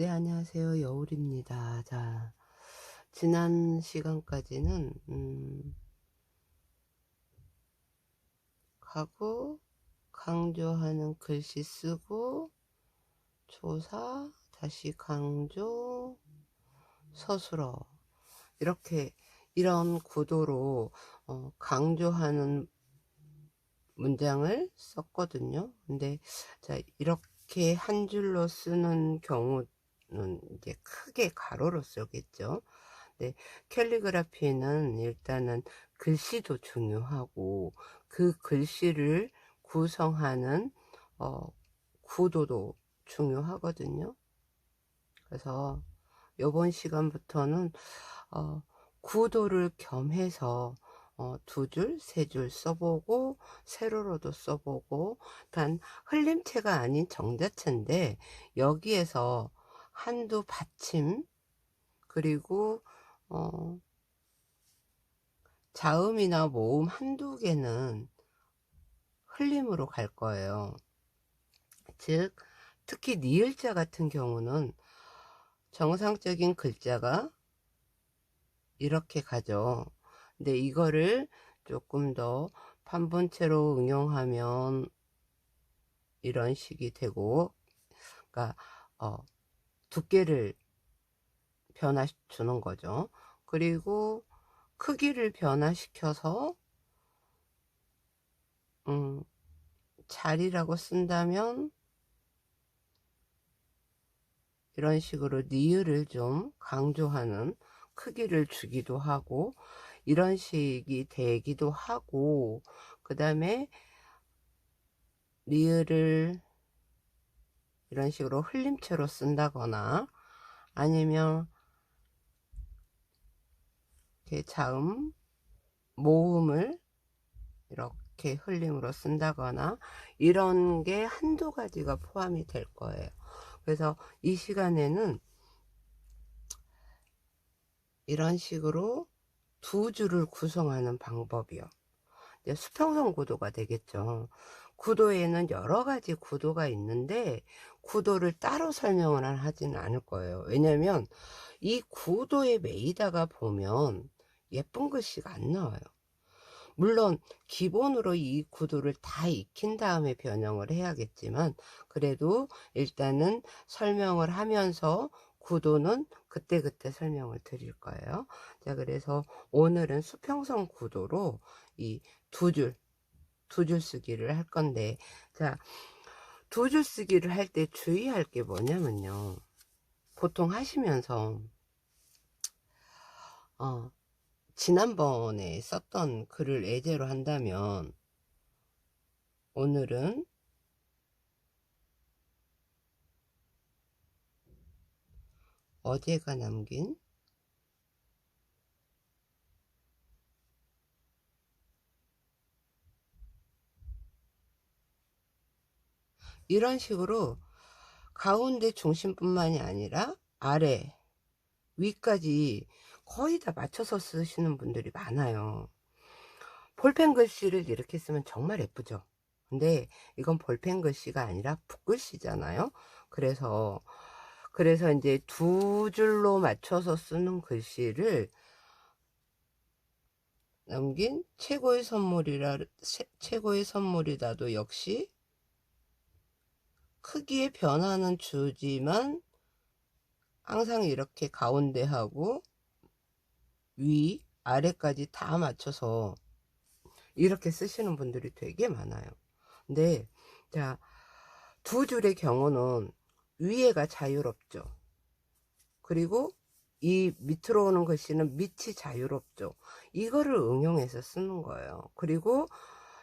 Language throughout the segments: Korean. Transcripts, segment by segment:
네, 안녕하세요. 여울입니다. 자, 지난 시간까지는, 음, 가고, 강조하는 글씨 쓰고, 조사, 다시 강조, 서술어. 이렇게, 이런 구도로, 어, 강조하는 문장을 썼거든요. 근데, 자, 이렇게 한 줄로 쓰는 경우, 는 이제 크게 가로로 쓰겠죠. 네, 캘리그라피는 일단은 글씨도 중요하고 그 글씨를 구성하는 어, 구도도 중요하거든요. 그래서 이번 시간부터는 어, 구도를 겸해서 어, 두 줄, 세 줄 써보고 세로로도 써보고 단 흘림체가 아닌 정자체인데 여기에서 한두 받침 그리고 어, 자음이나 모음 한두 개는 흘림으로 갈 거예요. 즉 특히 니을자 같은 경우는 정상적인 글자가 이렇게 가죠. 근데 이거를 조금 더 판본체로 응용하면 이런 식이 되고 그러니까 어, 두께를 변화 주는 거죠. 그리고 크기를 변화시켜서 음, 자리라고 쓴다면 이런 식으로 니을을 좀 강조하는 크기를 주기도 하고 이런 식이 되기도 하고 그 다음에 니을을 이런 식으로 흘림체로 쓴다거나 아니면 이렇게 자음 모음을 이렇게 흘림으로 쓴다거나 이런 게 한두 가지가 포함이 될 거예요. 그래서 이 시간에는 이런 식으로 두 줄을 구성하는 방법이요. 수평선 구도가 되겠죠. 구도에는 여러 가지 구도가 있는데 구도를 따로 설명을 하지는 않을 거예요. 왜냐면 이 구도에 매이다가 보면 예쁜 글씨가 안 나와요. 물론 기본으로 이 구도를 다 익힌 다음에 변형을 해야겠지만 그래도 일단은 설명을 하면서 구도는 그때그때 설명을 드릴 거예요. 자, 그래서 오늘은 수평선 구도로 이 두 줄, 두 줄 쓰기를 할 건데, 자, 두 줄 쓰기를 할 때 주의할 게 뭐냐면요. 보통 하시면서, 어, 지난번에 썼던 글을 예제로 한다면, 오늘은 어제가 남긴 이런 식으로 가운데 중심뿐만이 아니라 아래 위까지 거의 다 맞춰서 쓰시는 분들이 많아요. 볼펜 글씨를 이렇게 쓰면 정말 예쁘죠? 근데 이건 볼펜 글씨가 아니라 붓글씨잖아요? 그래서 그래서 이제 두 줄로 맞춰서 쓰는 글씨를 남긴 최고의 선물이라 최고의 선물이다도 역시 크기의 변화는 주지만 항상 이렇게 가운데 하고 위 아래까지 다 맞춰서 이렇게 쓰시는 분들이 되게 많아요 근데 자 두 줄의 경우는 위에가 자유롭죠. 그리고 이 밑으로 오는 글씨는 밑이 자유롭죠. 이거를 응용해서 쓰는 거예요. 그리고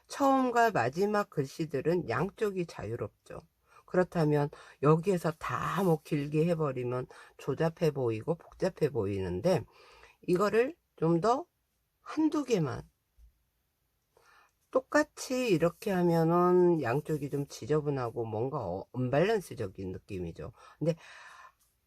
처음과 마지막 글씨들은 양쪽이 자유롭죠. 그렇다면 여기에서 다 뭐 길게 해버리면 조잡해 보이고 복잡해 보이는데 이거를 좀 더 한두 개만 똑같이 이렇게 하면은 양쪽이 좀 지저분하고 뭔가 언밸런스적인 느낌이죠. 근데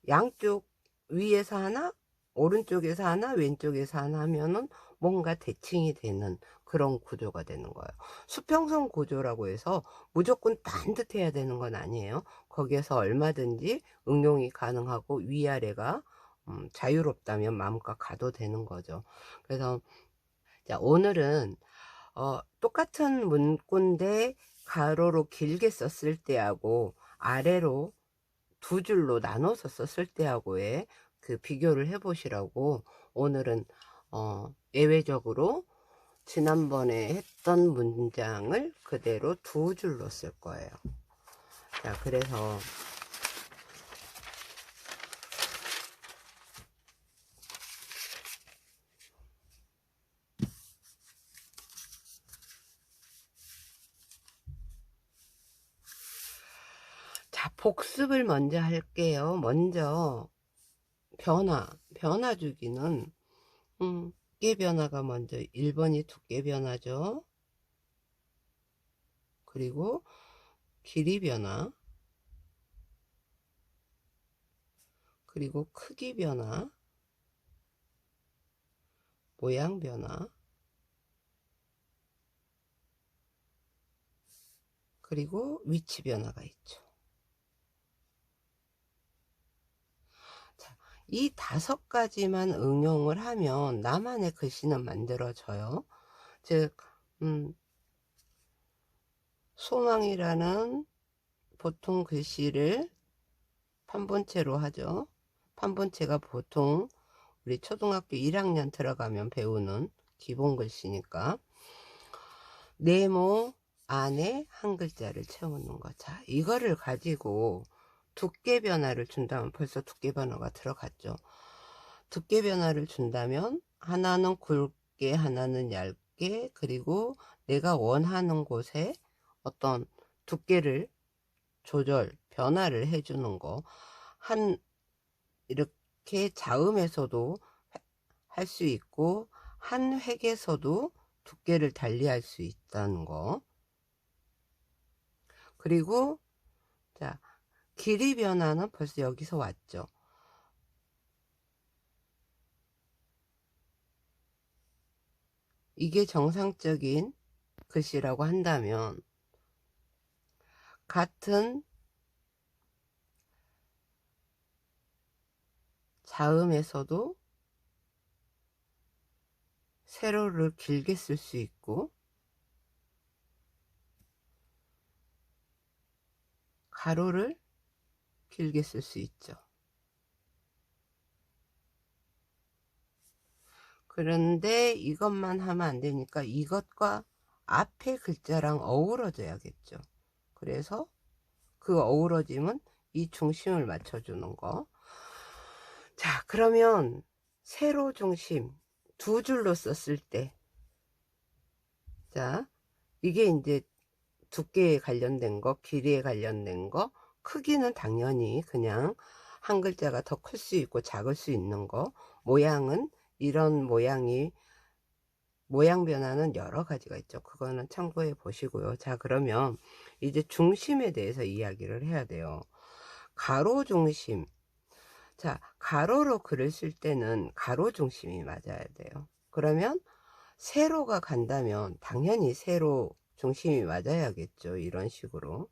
양쪽 위에서 하나, 오른쪽에서 하나, 왼쪽에서 하나 하면은 뭔가 대칭이 되는 그런 구조가 되는 거예요. 수평선 구조라고 해서 무조건 반듯해야 되는 건 아니에요. 거기에서 얼마든지 응용이 가능하고 위아래가 음, 자유롭다면 마음껏 가도 되는 거죠. 그래서 자, 오늘은 어, 똑같은 문구인데 가로로 길게 썼을 때하고 아래로 두 줄로 나눠서 썼을 때하고의 그 비교를 해 보시라고 오늘은 어, 예외적으로 지난번에 했던 문장을 그대로 두 줄로 쓸 거예요. 자, 그래서 자, 복습을 먼저 할게요. 먼저 변화, 변화 주기는 음, 두께 변화가 먼저 1번이 두께 변화죠. 그리고 길이 변화 그리고 크기 변화 모양 변화 그리고 위치 변화가 있죠. 이 다섯 가지만 응용을 하면 나만의 글씨는 만들어져요. 즉, 음, 소망이라는 보통 글씨를 판본체로 하죠. 판본체가 보통 우리 초등학교 1학년 들어가면 배우는 기본 글씨니까 네모 안에 한 글자를 채우는 거. 자, 이거를 가지고 두께 변화를 준다면 벌써 두께 변화가 들어갔죠. 두께 변화를 준다면 하나는 굵게 하나는 얇게 그리고 내가 원하는 곳에 어떤 두께를 조절 변화를 해주는 거 한 이렇게 자음에서도 할 수 있고 한 획에서도 두께를 달리할 수 있다는 거 그리고 자 길이 변화는 벌써 여기서 왔죠. 이게 정상적인 글씨라고 한다면 같은 자음에서도 세로를 길게 쓸 수 있고 가로를 길게 쓸 수 있죠. 그런데 이것만 하면 안 되니까 이것과 앞에 글자랑 어우러져야겠죠. 그래서 그 어우러짐은 이 중심을 맞춰주는 거. 자, 그러면 세로 중심 두 줄로 썼을 때, 자, 이게 이제 두께에 관련된 거, 길이에 관련된 거, 크기는 당연히 그냥 한 글자가 더 클 수 있고 작을 수 있는 거. 모양은 이런 모양이 모양 변화는 여러 가지가 있죠. 그거는 참고해 보시고요. 자 그러면 이제 중심에 대해서 이야기를 해야 돼요. 가로 중심. 자 가로로 글을 쓸 때는 가로 중심이 맞아야 돼요. 그러면 세로가 간다면 당연히 세로 중심이 맞아야겠죠. 이런 식으로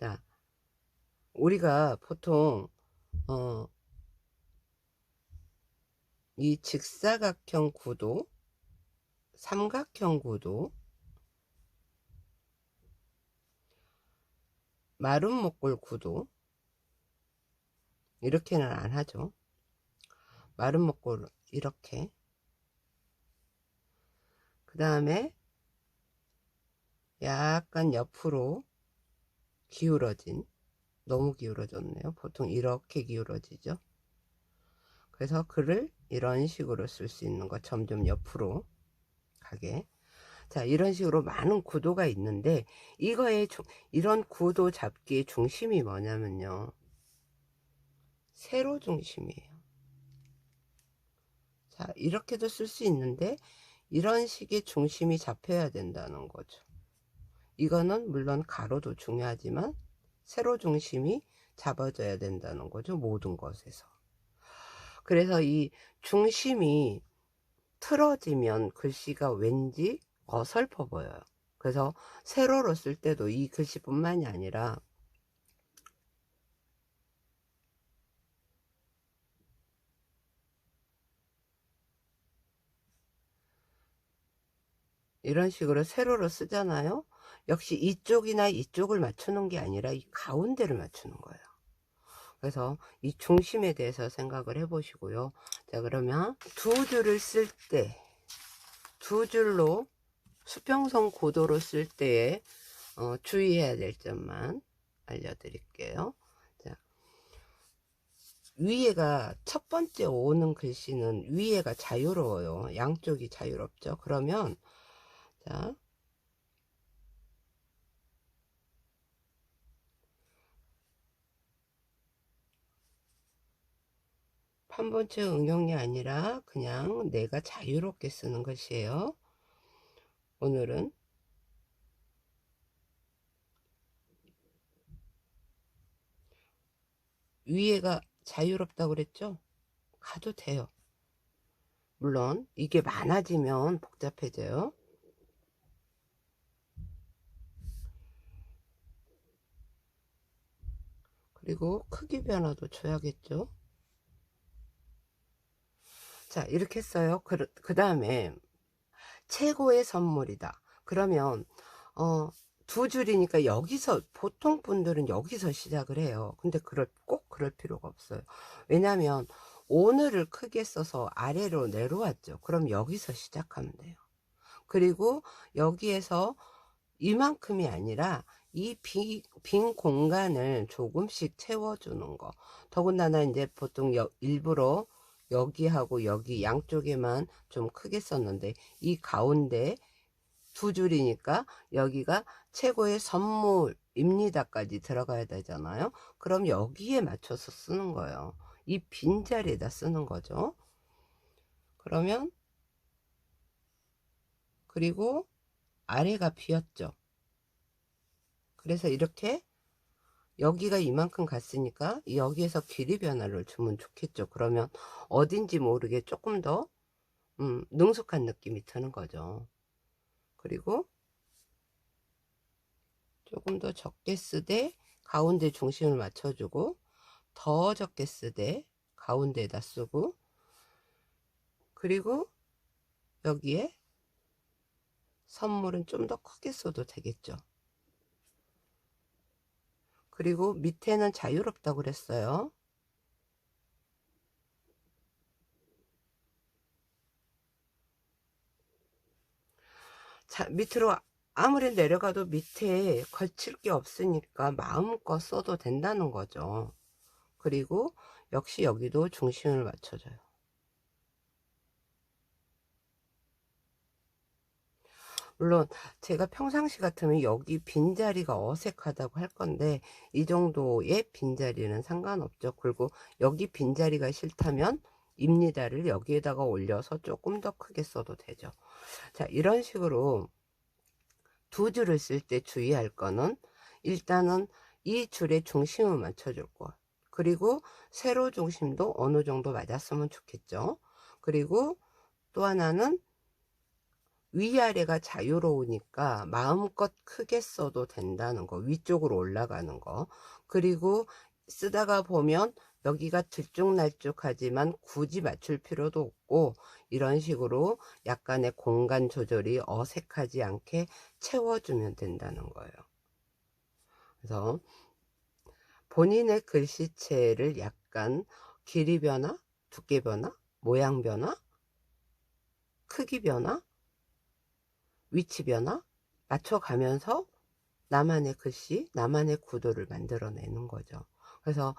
자, 우리가 보통 어, 이 직사각형 구도, 삼각형 구도, 마름 목골 구도 이렇게는 안 하죠. 마름 목골 이렇게 그 다음에 약간 옆으로 기울어진 너무 기울어졌네요. 보통 이렇게 기울어지죠. 그래서 글을 이런 식으로 쓸 수 있는 거 점점 옆으로 가게. 자 이런 식으로 많은 구도가 있는데 이거의 중, 이런 구도 잡기의 중심이 뭐냐면요. 세로 중심이에요. 자 이렇게도 쓸 수 있는데 이런 식의 중심이 잡혀야 된다는 거죠 이거는 물론 가로도 중요하지만 세로 중심이 잡아져야 된다는 거죠. 모든 것에서. 그래서 이 중심이 틀어지면 글씨가 왠지 어설퍼 보여요. 그래서 세로로 쓸 때도 이 글씨뿐만이 아니라 이런 식으로 세로로 쓰잖아요. 역시 이쪽이나 이쪽을 맞추는 게 아니라 이 가운데를 맞추는 거예요. 그래서 이 중심에 대해서 생각을 해 보시고요. 자, 그러면 두 줄을 쓸 때, 두 줄로 수평선 고도로 쓸 때에 어, 주의해야 될 점만 알려드릴게요. 자, 위에가 첫 번째 오는 글씨는 위에가 자유로워요. 양쪽이 자유롭죠. 그러면 자, 판본체 응용이 아니라 그냥 내가 자유롭게 쓰는 것이에요. 오늘은 위에가 자유롭다고 그랬죠? 가도 돼요. 물론 이게 많아지면 복잡해져요. 그리고 크기 변화도 줘야겠죠. 자 이렇게 했어요. 그, 그 다음에 최고의 선물이다. 그러면 어, 두 줄이니까 여기서 보통 분들은 여기서 시작을 해요. 근데 그럴 꼭 그럴 필요가 없어요. 왜냐하면 오늘을 크게 써서 아래로 내려왔죠. 그럼 여기서 시작하면 돼요. 그리고 여기에서 이만큼이 아니라 이 비, 빈 공간을 조금씩 채워주는 거. 더군다나 이제 보통 여, 일부러 여기하고 여기 양쪽에만 좀 크게 썼는데 이 가운데 두 줄이니까 여기가 최고의 선물입니다까지 들어가야 되잖아요. 그럼 여기에 맞춰서 쓰는 거예요. 이 빈자리에다 쓰는 거죠. 그러면 그리고 아래가 비었죠. 그래서 이렇게 여기가 이만큼 갔으니까 여기에서 길이 변화를 주면 좋겠죠. 그러면 어딘지 모르게 조금 더 음, 능숙한 느낌이 드는 거죠. 그리고 조금 더 적게 쓰되 가운데 중심을 맞춰주고 더 적게 쓰되 가운데에다 쓰고 그리고 여기에 선물은 좀 더 크게 써도 되겠죠. 그리고 밑에는 자유롭다고 그랬어요. 자, 밑으로 아무리 내려가도 밑에 걸칠 게 없으니까 마음껏 써도 된다는 거죠. 그리고 역시 여기도 중심을 맞춰줘요. 물론 제가 평상시 같으면 여기 빈자리가 어색하다고 할 건데 이 정도의 빈자리는 상관없죠. 그리고 여기 빈자리가 싫다면 입니다를 여기에다가 올려서 조금 더 크게 써도 되죠. 자 이런 식으로 두 줄을 쓸 때 주의할 거는 일단은 이 줄의 중심을 맞춰줄 거 그리고 세로 중심도 어느 정도 맞았으면 좋겠죠. 그리고 또 하나는 위아래가 자유로우니까 마음껏 크게 써도 된다는 거 위쪽으로 올라가는 거. 그리고 쓰다가 보면 여기가 들쭉날쭉하지만 굳이 맞출 필요도 없고 이런 식으로 약간의 공간 조절이 어색하지 않게 채워주면 된다는 거예요. 그래서 본인의 글씨체를 약간 길이 변화, 두께 변화, 모양 변화, 크기 변화 위치 변화 맞춰가면서 나만의 글씨, 나만의 구도를 만들어내는 거죠. 그래서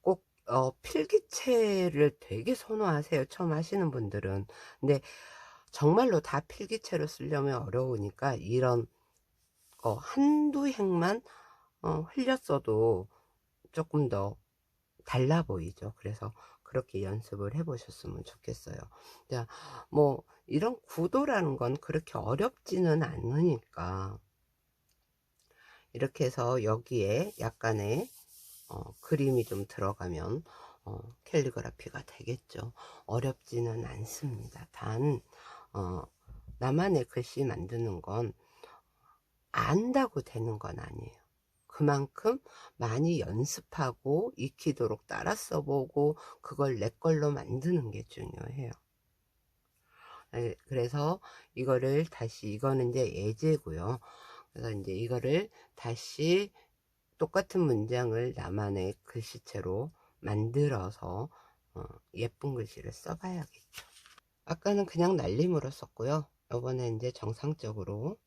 꼭 어, 필기체를 되게 선호하세요. 처음 하시는 분들은. 근데 정말로 다 필기체로 쓰려면 어려우니까 이런 어, 한두 행만 어, 흘렸어도 조금 더 달라 보이죠. 그래서 그렇게 연습을 해 보셨으면 좋겠어요. 자, 뭐 이런 구도라는 건 그렇게 어렵지는 않으니까 이렇게 해서 여기에 약간의 어, 그림이 좀 들어가면 어, 캘리그라피가 되겠죠. 어렵지는 않습니다. 단 어, 나만의 글씨 만드는 건 안다고 되는 건 아니에요. 그만큼 많이 연습하고 익히도록 따라 써보고 그걸 내 걸로 만드는 게 중요해요. 에, 그래서 이거를 다시 이거는 이제 예제고요. 그래서 이제 이거를 다시 똑같은 문장을 나만의 글씨체로 만들어서 어, 예쁜 글씨를 써봐야겠죠. 아까는 그냥 날림으로 썼고요. 이번에 이제 정상적으로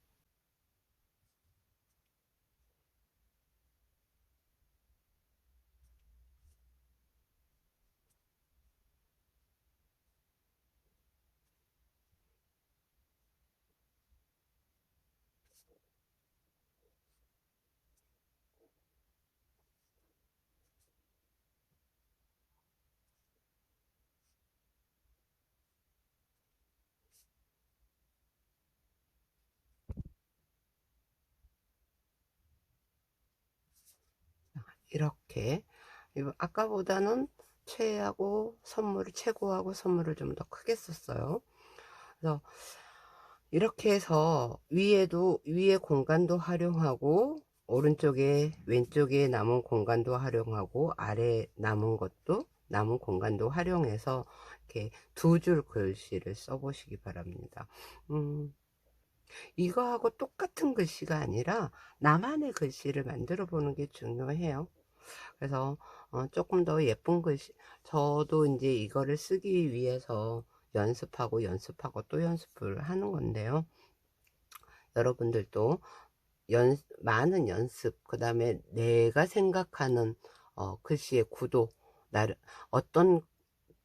이렇게 아까보다는 최하고 선물을 최고하고 선물을 좀 더 크게 썼어요. 그래서 이렇게 해서 위에도 위에 공간도 활용하고 오른쪽에 왼쪽에 남은 공간도 활용하고 아래 남은 것도 남은 공간도 활용해서 이렇게 두 줄 글씨를 써 보시기 바랍니다. 음, 이거하고 똑같은 글씨가 아니라 나만의 글씨를 만들어 보는 게 중요해요. 그래서 어, 조금 더 예쁜 글씨 저도 이제 이거를 쓰기 위해서 연습하고 연습하고 또 연습을 하는 건데요. 여러분들도 연, 많은 연습 그 다음에 내가 생각하는 어, 글씨의 구도 나를 어떤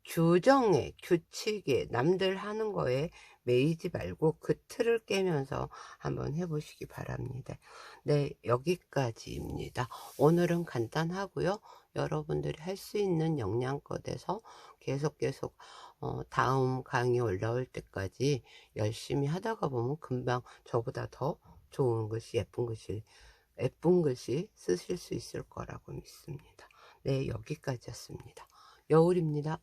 규정에 규칙에 남들 하는 거에 매이지 말고 그 틀을 깨면서 한번 해보시기 바랍니다. 네 여기까지입니다. 오늘은 간단하고요. 여러분들이 할 수 있는 영양껏에서 계속 계속 어, 다음 강의 올라올 때까지 열심히 하다가 보면 금방 저보다 더 좋은 글씨 예쁜 글씨 예쁜 글씨 쓰실 수 있을 거라고 믿습니다. 네 여기까지였습니다. 여울입니다.